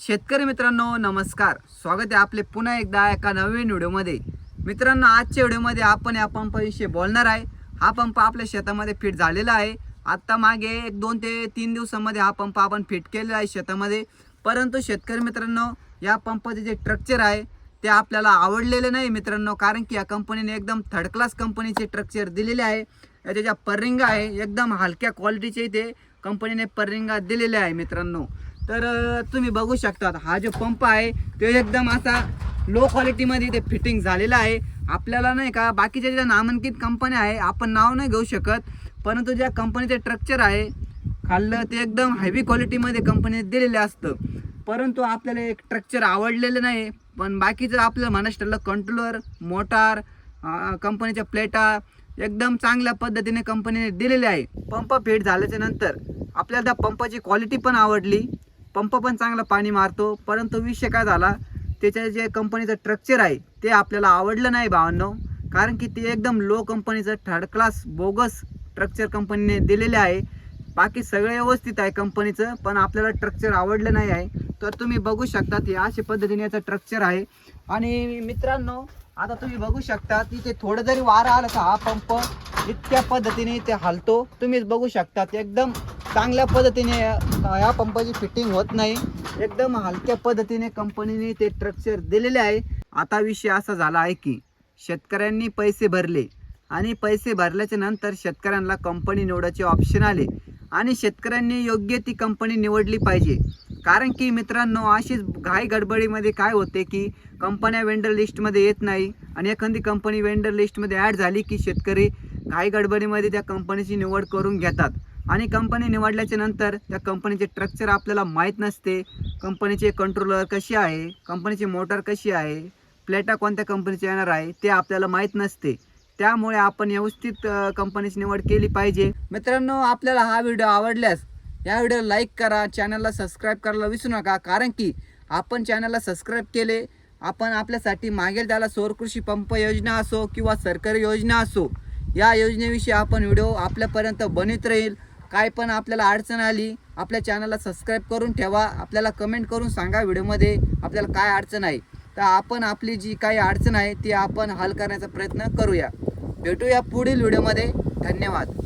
शेतकरी मित्रांनो नमस्कार. स्वागत आहे आपले पुन्हा एकदा एका नवीन व्हिडिओमध्ये. मित्रांनो आजच्या व्हिडिओमध्ये आपण या पंपाविषयी बोलणार आहे. हा पंप आपल्या शेतामध्ये फिट झालेला आहे. आत्ता मागे एक दोन ते तीन दिवसामध्ये हा पंप आपण फिट केलेला आहे शेतामध्ये. परंतु शेतकरी मित्रांनो या पंपाचे जे स्ट्रक्चर आहे ते आपल्याला आवडलेले नाही मित्रांनो कारण की या कंपनीने एकदम थर्ड क्लास कंपनीचे स्ट्रक्चर दिलेले आहे. याच्या ज्या पर्रिंगा आहे एकदम हलक्या क्वालिटीचे इथे कंपनीने पर्रिंगा दिलेल्या आहे मित्रांनो. तर तुम्ही बघू शकता हा जो पंप आहे तो एकदम असा लो क्वालिटीमध्ये इथे फिटिंग झालेला आहे. आपल्याला नाही का बाकीच्या ज्या नामांकित कंपन्या आहे आपण नाव नाही घेऊ शकत परंतु ज्या कंपनीचे स्ट्रक्चर आहे खाल्लं ते एकदम हेवी क्वालिटीमध्ये कंपनीने दिलेले असतं. परंतु आपल्याला एक स्ट्रक्चर आवडलेलं नाही पण बाकीचं आपल्याला महाराष्ट्राला कंट्रोलर मोटार कंपनीच्या प्लेटा एकदम चांगल्या पद्धतीने कंपनीने दिलेले आहे. पंप फिट झाल्याच्यानंतर आपल्याला त्या पंपाची क्वालिटी पण आवडली. पंप पण चांगलं पाणी मारतो. परंतु विषय काय झाला? त्याच्या जे कंपनीचं स्ट्रक्चर आहे ते आपल्याला आवडलं नाही भावांनो. कारण की ते एकदम लो कंपनीचं थर्ड क्लास बोगस स्ट्रक्चर कंपनीने दिलेले आहे. बाकी सगळे व्यवस्थित आहे कंपनीचं पण आपल्याला स्ट्रक्चर आवडलं नाही आहे. तर तुम्ही बघू शकता हे अशा पद्धतीने याचं स्ट्रक्चर आहे. आणि मित्रांनो आता तुम्ही बघू शकता इथे थोडं जरी वारा आला तर हा पंप इतक्या पद्धतीने ते हलतो. तुम्हीच बघू शकता एकदम चांगल्या पद्धतीने या पंपाची फिटिंग होत नाही. एकदम हलक्या पद्धतीने कंपनीने ते स्ट्रक्चर दिलेले आहे. आता विषय असा झाला आहे की शेतकऱ्यांनी पैसे भरले आणि पैसे भरल्याच्या नंतर शेतकऱ्यांना कंपनी निवडायचे ऑप्शन आले आणि शेतकऱ्यांनी योग्य ती कंपनी निवडली पाहिजे. कारण की मित्रांनो अशीच घाई गडबडीमध्ये काय होते की कंपन्या वेंडर लिस्टमध्ये येत नाही आणि एखादी कंपनी वेंडर लिस्टमध्ये ॲड झाली की शेतकरी घाई गडबडीमध्ये त्या कंपनीची निवड करून घेतात. आणि कंपनी निवडल्याच्या नंतर त्या कंपनीचे स्ट्रक्चर आपल्याला माहीत नसते. कंपनीचे कंट्रोलर कशी आहे? कंपनीची मोटर कशी आहे? प्लेटा कोणत्या कंपनीची येणार आहे? ते आपल्याला माहीत नसते. त्यामुळे आपण व्यवस्थित कंपनीची निवड केली पाहिजे. मित्रांनो आपल्याला हा व्हिडिओ आवडल्यास या व्हिडिओला लाईक करा. चॅनलला सबस्क्राईब करायला विसरू नका. कारण की आपण चॅनलला सबस्क्राईब केले आपण आपल्यासाठी मागेल त्याला सौरकृषी पंप योजना असो किंवा सरकारी योजना असो या योजनेविषयी आपण व्हिडिओ आपल्यापर्यंत बनवित राहील. काय पण आपल्याला अडचण आली आपल्या चॅनलला सबस्क्राईब करून ठेवा. आपल्याला कमेंट करून सांगा व्हिडिओमध्ये आपल्याला काय अडचण आहे. तर आपण आपली जी काही अडचण आहे ती आपण हल करण्याचा प्रयत्न करूया. भेटूया पुढील व्हिडिओमध्ये. धन्यवाद.